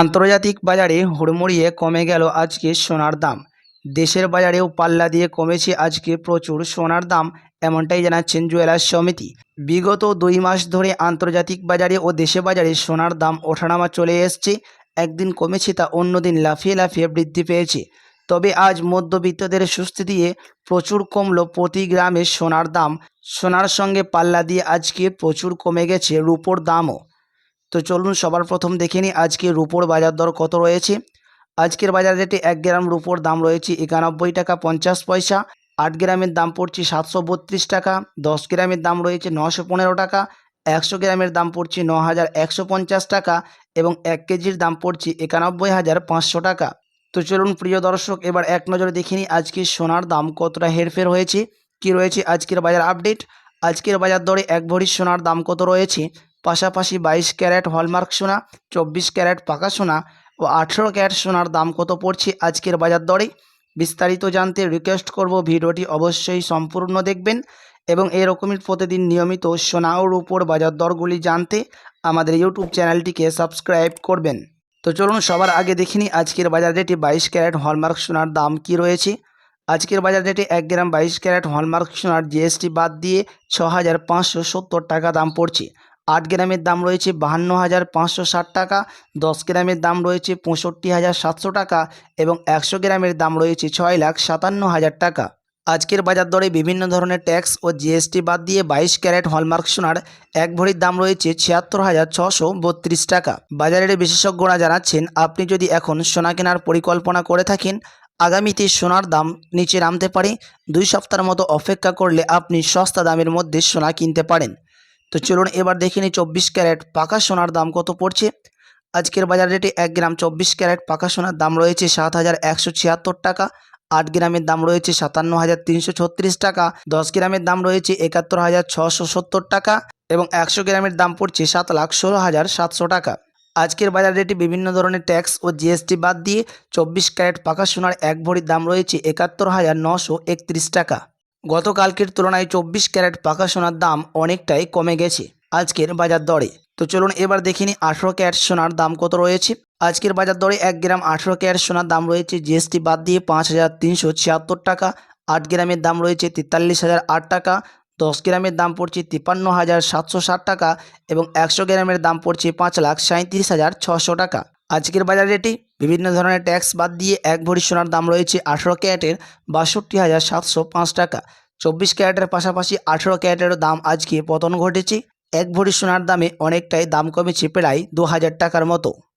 আন্তর্জাতিক বাজারে হুড়মুড়িয়ে কমে গেল আজকে সোনার দাম। দেশের বাজারেও পাল্লা দিয়ে কমেছে আজকে প্রচুর সোনার দাম, এমনটাই জানাচ্ছেন জুয়েলার্স সমিতি। বিগত দুই মাস ধরে আন্তর্জাতিক বাজারে ও দেশে বাজারে সোনার দাম ওঠানামা চলে এসছে। একদিন কমেছে তা অন্যদিন লাফিয়ে লাফিয়ে বৃদ্ধি পেয়েছে। তবে আজ মধ্যবিত্তদের সুস্থি দিয়ে প্রচুর কমল প্রতি গ্রামে সোনার দাম। সোনার সঙ্গে পাল্লা দিয়ে আজকে প্রচুর কমে গেছে রুপোর দামও। তো চলুন সবার প্রথম দেখে নিই আজকে রুপোর বাজার দর কত রয়েছে। আজকের বাজার রেটে এক গ্রাম রুপোর দাম রয়েছে একানব্বই টাকা পঞ্চাশ পয়সা, আট গ্রামের দাম পড়ছে সাতশো বত্রিশ টাকা, দশ গ্রামের দাম রয়েছে নশো পনেরো টাকা, একশো গ্রামের দাম পড়ছে ন হাজার একশো পঞ্চাশ টাকা এবং এক কেজির দাম পড়ছে একানব্বই হাজার পাঁচশো টাকা। তো চলুন প্রিয় দর্শক, এবার এক নজরে দেখে নিই আজকে সোনার দাম কতটা হেরফের হয়েছে, কি রয়েছে আজকের বাজার আপডেট? আজকের বাজার দরে এক ভরি সোনার দাম কত রয়েছে? পাশাপাশি বাইশ ক্যারেট হলমার্ক সোনা, চব্বিশ ক্যারেট পাকা সোনা ও আঠেরো ক্যারেট সোনার দাম কত পড়ছে আজকের বাজার দরে? বিস্তারিত জানতে রিকোয়েস্ট করব ভিডিওটি অবশ্যই সম্পূর্ণ দেখবেন এবং এরকমই প্রতিদিন নিয়মিত সোনা ও রূপোর বাজার দরগুলি জানতে আমাদের ইউটিউব চ্যানেলটিকে সাবস্ক্রাইব করবেন। তো চলুন সবার আগে দেখিনি আজকের বাজার রেটে বাইশ ক্যারেট হলমার্ক সোনার দাম কি রয়েছে। আজকের বাজার রেটে এক গ্রাম বাইশ ক্যারেট হলমার্ক সোনার জিএসটি বাদ দিয়ে ছ টাকা দাম পড়ছে। আট গ্রামের দাম রয়েছে বাহান্ন হাজার পাঁচশো ষাট টাকা, দশ গ্রামের দাম রয়েছে পঁয়ষট্টি হাজার সাতশো টাকা এবং একশো গ্রামের দাম রয়েছে ছয় লাখ সাতান্ন হাজার টাকা। আজকের বাজার দরে বিভিন্ন ধরনের ট্যাক্স ও জিএসটি বাদ দিয়ে বাইশ ক্যারেট হলমার্ক সোনার এক ভরির দাম রয়েছে ছিয়াত্তর হাজার ছশো বত্রিশ টাকা। বাজারের বিশেষজ্ঞরা জানাচ্ছেন, আপনি যদি এখন সোনা কেনার পরিকল্পনা করে থাকেন, আগামীতে সোনার দাম নিচে নামতে পারে। দুই সপ্তাহের মতো অপেক্ষা করলে আপনি সস্তা দামের মধ্যে সোনা কিনতে পারেন। তো চলুন এবার দেখে নিই চব্বিশ ক্যারেট পাকা সোনার দাম কত পড়ছে। আজকের বাজার রেটে এক গ্রাম চব্বিশ ক্যারেট পাকা সোনার দাম রয়েছে সাত হাজার একশো ছিয়াত্তর টাকা, আট গ্রামের দাম রয়েছে সাতান্ন হাজার তিনশো ছত্রিশ টাকা, দশ গ্রামের দাম রয়েছে একাত্তর হাজার ছশো সত্তর টাকা এবং একশো গ্রামের দাম পড়ছে সাত লাখ ষোলো হাজার সাতশো টাকা। আজকের বাজার রেটে বিভিন্ন ধরনের ট্যাক্স ও জিএসটি বাদ দিয়ে চব্বিশ ক্যারেট পাকা সোনার এক ভরির দাম রয়েছে একাত্তর হাজার নশো একত্রিশ টাকা। গতকালকের তুলনায় চব্বিশ ক্যারেট পাকা সোনার দাম অনেকটাই কমে গেছে আজকের বাজার দরে। তো চলুন এবার দেখে নিই আঠেরো ক্যারেট সোনার দাম কত রয়েছে। আজকের বাজার দরে এক গ্রাম আঠেরো ক্যারেট সোনার দাম রয়েছে জিএসটি বাদ দিয়ে পাঁচ হাজার তিনশো ছিয়াত্তর টাকা, আট গ্রামের দাম রয়েছে তেতাল্লিশ হাজার আট টাকা, দশ গ্রামের দাম পড়ছে তিপ্পান্ন হাজার সাতশো ষাট টাকা এবং একশো গ্রামের দাম পড়ছে পাঁচ লাখ সাঁত্রিশ হাজার ছশো টাকা। আজকের বাজার রেটে বিভিন্ন ধরনের ট্যাক্স বাদ দিয়ে এক ভরি সোনার দাম রয়েছে আঠেরো ক্যারেটের বাষট্টি হাজার সাতশো পাঁচ টাকা। চব্বিশ ক্যারেটের পাশাপাশি আঠেরো ক্যারেটেরও দাম আজকে পতন ঘটেছে। এক ভরি সোনার দামে অনেকটাই দাম কমেছে প্রায় দু হাজার টাকার মতো।